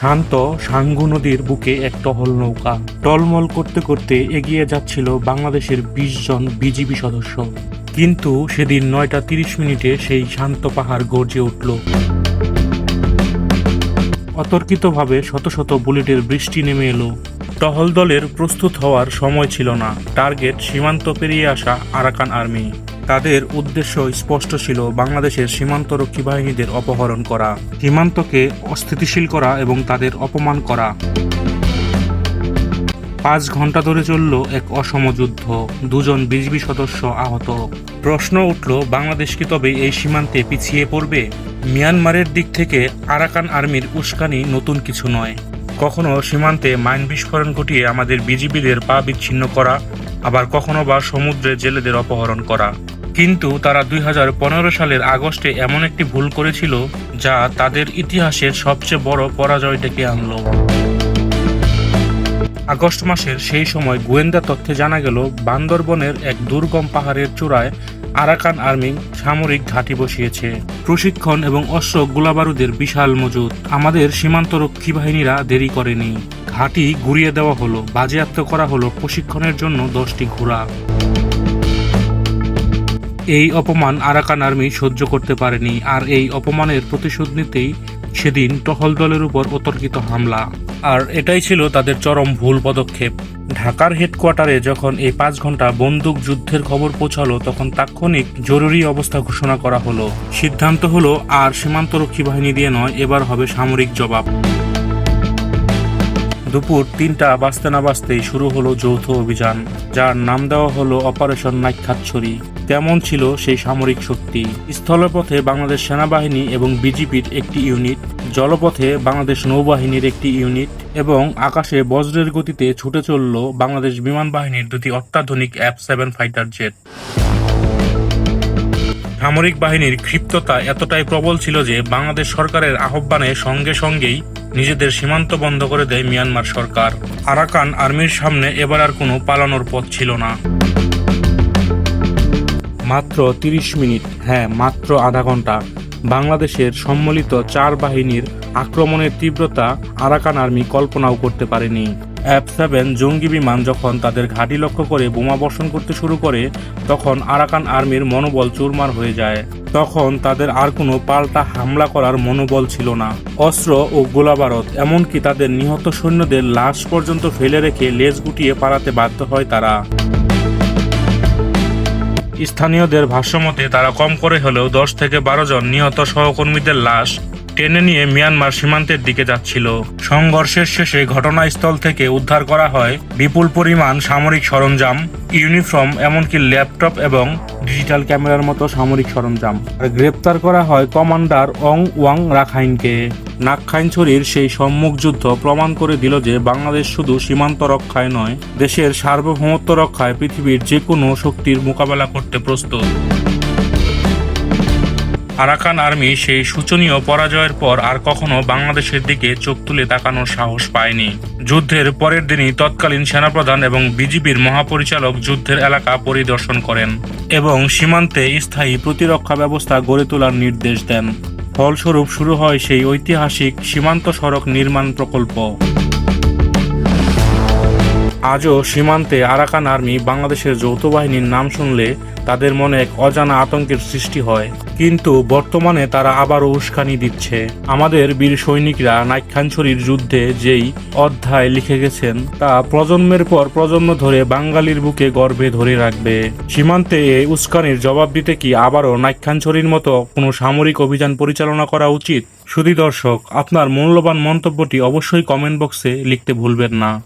শান্ত সাঙ্গু নদীর বুকে এক টহল নৌকা। টলমল করতে করতে এগিয়ে যাচ্ছিল বাংলাদেশের বিশ জন বিজিবি সদস্য। কিন্তু সেদিন নয়টা তিরিশ মিনিটে সেই শান্ত পাহাড় গর্জে উঠল। অতর্কিতভাবে শত শত বুলেটের বৃষ্টি নেমে এলো। টহল দলের প্রস্তুত হওয়ার সময় ছিল না। টার্গেট সীমান্ত পেরিয়ে আসা আরাকান আর্মি। তাদের উদ্দেশ্য স্পষ্ট ছিল বাংলাদেশের সীমান্তরক্ষী বাহিনীদের অপহরণ করা, সীমান্তকে অস্থিতিশীল করা এবং তাদের অপমান করা। পাঁচ ঘণ্টা ধরে চলল এক অসম যুদ্ধ, দুজন বিজিবি সদস্য আহত। প্রশ্ন উঠল, বাংলাদেশ কি তবে এই সীমান্তে পিছিয়ে পড়বে? মিয়ানমারের দিক থেকে আরাকান আর্মির উস্কানি নতুন কিছু নয়। কখনো সীমান্তে মাইন বিস্ফোরণ ঘটিয়ে আমাদের বিজিবিদের পা বিচ্ছিন্ন করা, আবার কখনো বা সমুদ্রে জেলেদের অপহরণ করা। কিন্তু তারা দুই হাজার পনেরো সালের আগস্টে এমন একটি ভুল করেছিল যা তাদের ইতিহাসের সবচেয়ে বড় পরাজয় ডেকে আনলো। আগস্ট মাসের সেই সময় গোয়েন্দা তথ্যে জানা গেল, বান্দরবনের এক দুর্গম পাহাড়ের চূড়ায় আরাকান আর্মি সামরিক ঘাঁটি বসিয়েছে। প্রশিক্ষণ এবং অস্ত্র গোলাবারুদের বিশাল মজুদ আমাদের সীমান্তরক্ষী বাহিনীরা দেরি করেনি। ঘাঁটি গুড়িয়ে দেওয়া হলো, বাজেয়াপ্ত করা হলো প্রশিক্ষণের জন্য দশটি ঘোড়া। এই অপমান আরাকান আর্মি সহ্য করতে পারেনি, আর এই অপমানের প্রতিশোধ নিতেই সেদিন টহল দলের উপর অতর্কিত হামলা। আর এটাই ছিল তাদের চরম ভুল পদক্ষেপ। ঢাকার হেডকোয়ার্টারে যখন এই পাঁচ ঘণ্টা বন্দুক যুদ্ধের খবর পৌঁছালো, তখন তাৎক্ষণিক জরুরি অবস্থা ঘোষণা করা হলো। সিদ্ধান্ত হলো, আর সীমান্তরক্ষী বাহিনী দিয়ে নয়, এবার হবে সামরিক জবাব। দুপুর তিনটা বাজতে না বাজতেই শুরু হলো যৌথ অভিযান, যার নাম দেওয়া হলো অপারেশন নাইক্ষাচ্ছরি কেমন ছিল সেই সামরিক শক্তি? স্থলপথে বাংলাদেশ সেনাবাহিনী এবং বিজিপির একটি ইউনিট, জলপথে বাংলাদেশ নৌবাহিনীর একটি ইউনিট এবং আকাশে বজ্রের গতিতে ছুটে চলল বাংলাদেশ বিমান বাহিনীর দুটি অত্যাধুনিক অ্যাপ সেভেন ফাইটার জেট সামরিক বাহিনীর ক্ষিপ্ততা এতটাই প্রবল ছিল যে বাংলাদেশ সরকারের আহ্বানে সঙ্গে সঙ্গেই নিজেদের সীমান্ত বন্ধ করে দেয় মিয়ানমার সরকার। আরাকান আর্মির সামনে এবার আর কোনো পালানোর পথ ছিল না। মাত্র তিরিশ মিনিট হ্যাঁ মাত্র আধা ঘণ্টা। বাংলাদেশের সম্মিলিত চার বাহিনীর আক্রমণের তীব্রতা আরাকান আর্মি কল্পনাও করতে পারেনি। অ্যাপ সেভেন জঙ্গি বিমান যখন তাদের ঘাঁটি লক্ষ্য করে বোমা বর্ষণ করতে শুরু করে, তখন আরাকান আর্মির মনোবল চুরমার হয়ে যায়। তখন তাদের আর কোনো পাল্টা হামলা করার মনোবল ছিল না। অস্ত্র ও গোলাবারদ, এমনকি তাদের নিহত সৈন্যদের লাশ পর্যন্ত ফেলে রেখে লেজ গুটিয়ে পালাতে বাধ্য হয় তারা। স্থানীয়দের ভাষ্যমতে, তারা কম করে হলেও দশ থেকে বারো জন নিহত সহকর্মীদের লাশ টেনে নিয়ে মিয়ানমার সীমান্তের দিকে যাচ্ছিল। সংঘর্ষের শেষে ঘটনাস্থল থেকে উদ্ধার করা হয় বিপুল পরিমাণ সামরিক সরঞ্জাম, ইউনিফর্ম, এমনকি ল্যাপটপ এবং ডিজিটাল ক্যামেরার মতো সামরিক সরঞ্জাম। আর গ্রেপ্তার করা হয় কমান্ডার অং ওয়াং রাখাইনকে। নাকখাইনছড়ির সেই সম্মুখ যুদ্ধ প্রমাণ করে দিল যে বাংলাদেশ শুধু সীমান্ত রক্ষায় নয়, দেশের সার্বভৌমত্ব রক্ষায় পৃথিবীর যে কোনো শক্তির মোকাবেলা করতে প্রস্তুত। আরাকান আর্মি সেই শোচনীয় পরাজয়ের পর আর কখনো বাংলাদেশের দিকে চোখ তুলে তাকানোর সাহস পায়নি। যুদ্ধের পরের দিনই তৎকালীন সেনাপ্রধান এবং বিজিবির মহাপরিচালক যুদ্ধের এলাকা পরিদর্শন করেন এবং সীমান্তে স্থায়ী প্রতিরক্ষা ব্যবস্থা গড়ে তোলার নির্দেশ দেন। ফলস্বরূপ শুরু হয় সেই ঐতিহাসিক সীমান্ত সড়ক নির্মাণ প্রকল্প। আজও সীমান্তে আরাকান আর্মি বাংলাদেশের যৌথ বাহিনীর নাম শুনলে তাদের মনে এক অজানা আতঙ্কের সৃষ্টি হয়। কিন্তু বর্তমানে তারা আবারও উস্কানি দিচ্ছে। আমাদের বীর সৈনিকরা নাইখানছড়ির যুদ্ধে যেই অধ্যায় লিখে গেছেন, তা প্রজন্মের পর প্রজন্ম ধরে বাঙালির বুকে গর্বে ধরে রাখবে। সীমান্তে এই উস্কানির জবাব দিতে কি আবারও নাইখানছড়ির মতো কোনো সামরিক অভিযান পরিচালনা করা উচিত? শুধু দর্শক, আপনার মূল্যবান মন্তব্যটি অবশ্যই কমেন্ট বক্সে লিখতে ভুলবেন না।